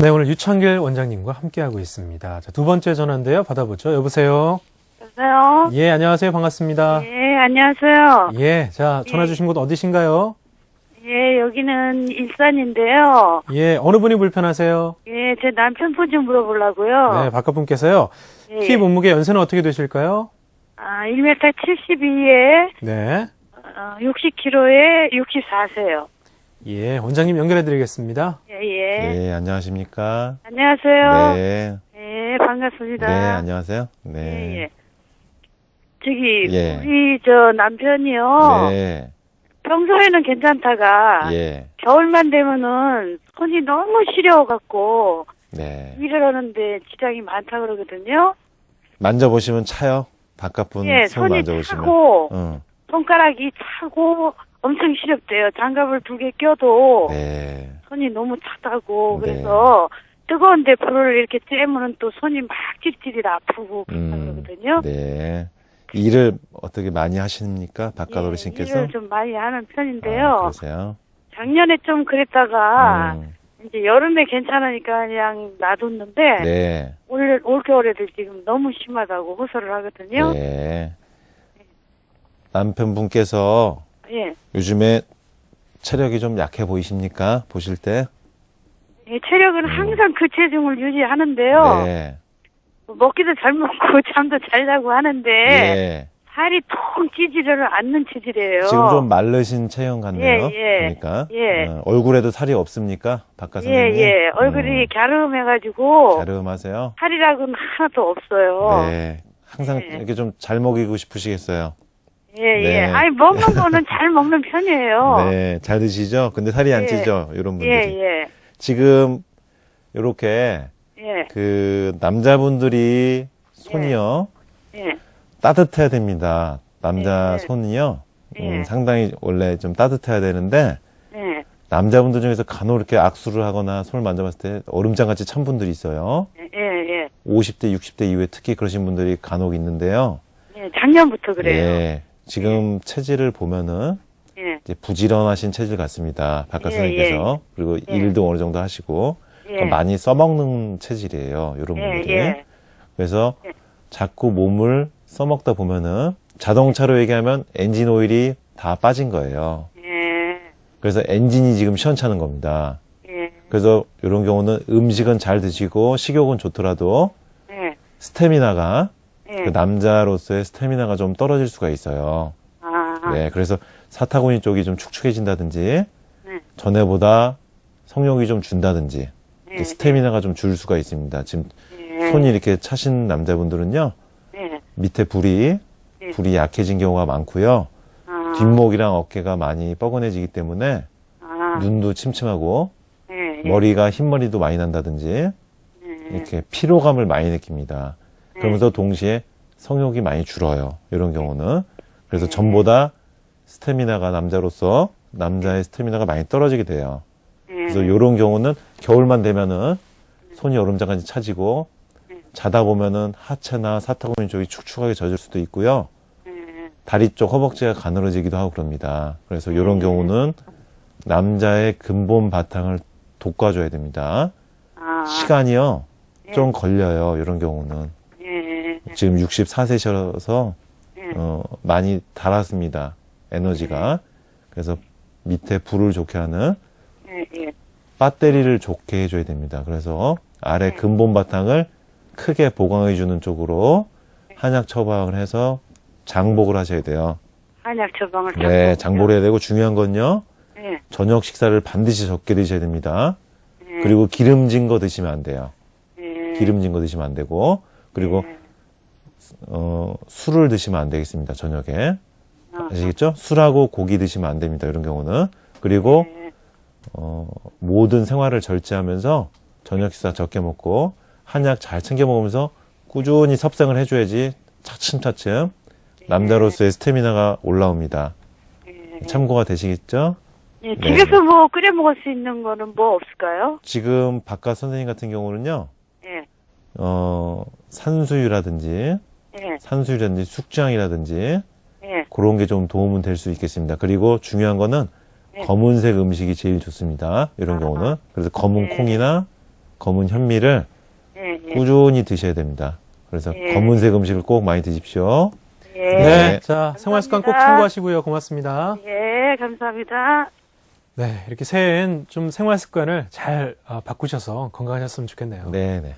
네, 오늘 유창길 원장님과 함께하고 있습니다. 자, 두 번째 전화인데요. 받아보죠. 여보세요? 여보세요? 예, 안녕하세요. 반갑습니다. 예, 안녕하세요. 예, 자, 전화 예. 주신 곳 어디신가요? 예, 여기는 일산인데요. 예, 어느 분이 불편하세요? 예, 제 남편 분 좀 물어보려고요. 네, 바깥 분께서요. 예, 키 몸무게 연세는 어떻게 되실까요? 아, 1m 72에 네. 어, 60kg에 64세요. 예, 원장님 연결해 드리겠습니다. 예, 예. 예, 안녕하십니까? 안녕하세요. 네. 예, 반갑습니다. 네, 안녕하세요. 예, 네. 예. 저기, 예. 우리 저 남편이요. 네. 평소에는 괜찮다가 예. 겨울만 되면은 손이 너무 시려워 갖고 네. 일을 하는데 지장이 많다 그러거든요. 만져보시면 차요? 바깥분 예, 손 손이 만져보시면. 차고 응. 손가락이 차고 엄청 시렵대요. 장갑을 두 개 껴도 네. 손이 너무 차다고 네. 그래서 뜨거운데 불을 이렇게 쬐면은 또 손이 막 찔찔이 아프고 음. 그러거든요. 네. 일을 어떻게 많이 하십니까? 바깥 예, 어르신께서? 일을 좀 많이 하는 편인데요. 아, 그러세요? 작년에 좀 그랬다가 음, 이제 여름에 괜찮으니까 그냥 놔뒀는데 네. 올, 올겨울에도 지금 너무 심하다고 호소를 하거든요. 네. 남편분께서 예. 요즘에 체력이 좀 약해 보이십니까? 보실 때? 예, 체력은 항상 그 체중을 유지하는데요. 음. 네. 먹기도 잘 먹고 잠도 잘 자고 하는데 예. 살이 통 찌지를 않는 체질이에요. 지금 좀 마르신 체형 같네요. 예, 예. 보니까. 예. 어, 얼굴에도 살이 없습니까? 바깥 예, 선생님. 예. 얼굴이 음, 갸름해가지고 갸름하세요? 살이라고는 하나도 없어요. 네. 항상 예. 이렇게 좀 잘 먹이고 싶으시겠어요. 예, 예. 네. 아니, 먹는 거는 잘 먹는 편이에요. 네. 잘 드시죠? 근데 살이 안 예. 찌죠? 이런 분들이. 예, 예. 지금 요렇게 예, 그 남자분들이 손이요. 예. 따뜻해야 됩니다. 남자 예. 손이요. 예. 음, 상당히 원래 좀 따뜻해야 되는데 예, 남자분들 중에서 간혹 이렇게 악수를 하거나 손을 만져봤을 때 얼음장 같이 찬 분들이 있어요. 예, 예. 50대, 60대 이후에 특히 그러신 분들이 간혹 있는데요. 예, 작년부터 그래요. 예, 지금 체질을 보면은 예, 이제 부지런하신 체질 같습니다. 바깥 예, 선생님께서. 그리고 예. 일도 어느 정도 하시고 예. 많이 써먹는 체질이에요. 이런 예, 분들이. 예. 그래서 예. 자꾸 몸을 써먹다 보면은 자동차로 얘기하면 엔진 오일이 다 빠진 거예요. 예, 그래서 엔진이 지금 시원찮은 겁니다. 예, 그래서 이런 경우는 음식은 잘 드시고 식욕은 좋더라도 예, 스태미나가 예. 그 남자로서의 스태미나가 좀 떨어질 수가 있어요. 아, 네, 그래서 사타구니 쪽이 좀 축축해진다든지 네. 전에보다 성욕이 좀 준다든지 예, 스태미나가 좀 줄 수가 있습니다. 지금 예, 손이 이렇게 차신 남자분들은요 예, 밑에 불이 예. 불이 약해진 경우가 많고요 아, 뒷목이랑 어깨가 많이 뻐근해지기 때문에 아, 눈도 침침하고 예, 예, 머리가 흰머리도 많이 난다든지 예, 이렇게 피로감을 많이 느낍니다. 네. 그러면서 동시에 성욕이 많이 줄어요. 이런 경우는. 그래서 네. 전보다 스태미나가 남자로서 남자의 스태미나가 많이 떨어지게 돼요. 예, 그래서 이런 경우는 겨울만 되면은 손이 얼음장까지 차지고 네. 자다 보면은 하체나 사타구니 쪽이 축축하게 젖을 수도 있고요. 예, 다리 쪽 허벅지가 가늘어지기도 하고 그럽니다. 그래서 이런 네. 경우는 남자의 근본 바탕을 돋궈줘야 됩니다. 아, 시간이요. 예. 좀 걸려요. 이런 경우는. 예, 지금 64세셔서 예, 어, 많이 달았습니다. 에너지가. 그래서 밑에 불을 좋게 하는 예, 예, 배터리를 좋게 해줘야 됩니다. 그래서 아래 네. 근본 바탕을 크게 보강해주는 쪽으로 한약 처방을 해서 장복을 하셔야 돼요. 한약 처방을 네. 장복을 해야 되고 중요한 건요. 예, 저녁 식사를 반드시 적게 드셔야 됩니다. 예, 그리고 기름진 거 드시면 안 돼요. 예, 기름진 거 드시면 안 되고 그리고 예, 어, 술을 드시면 안 되겠습니다. 저녁에 아, 아시겠죠? 술하고 고기 드시면 안 됩니다. 이런 경우는 그리고 예, 어, 모든 생활을 절제하면서 저녁 식사 적게 먹고 한약 잘 챙겨 먹으면서 꾸준히 섭생을 해줘야지 차츰차츰 남자로서의 스태미나가 올라옵니다. 예. 참고가 되시겠죠? 예, 네. 집에서 뭐 끓여 먹을 수 있는 거는 뭐 없을까요? 지금 바깥 선생님 같은 경우는요, 예, 어, 산수유라든지 예, 산수유라든지 숙주향이라든지 예, 그런 게 좀 도움은 될 수 있겠습니다. 그리고 중요한 거는 네. 검은색 음식이 제일 좋습니다. 이런 아. 경우는. 그래서 검은 네. 콩이나 검은 현미를 예, 예. 꾸준히 드셔야 됩니다. 그래서 예. 검은색 음식을 꼭 많이 드십시오. 예. 네. 네. 자, 생활 습관 꼭. 참고하시고요. 고맙습니다. 예, 감사합니다. 네. 이렇게 새해엔 좀 생활 습관을 잘 아, 바꾸셔서 건강하셨으면 좋겠네요. 네, 네.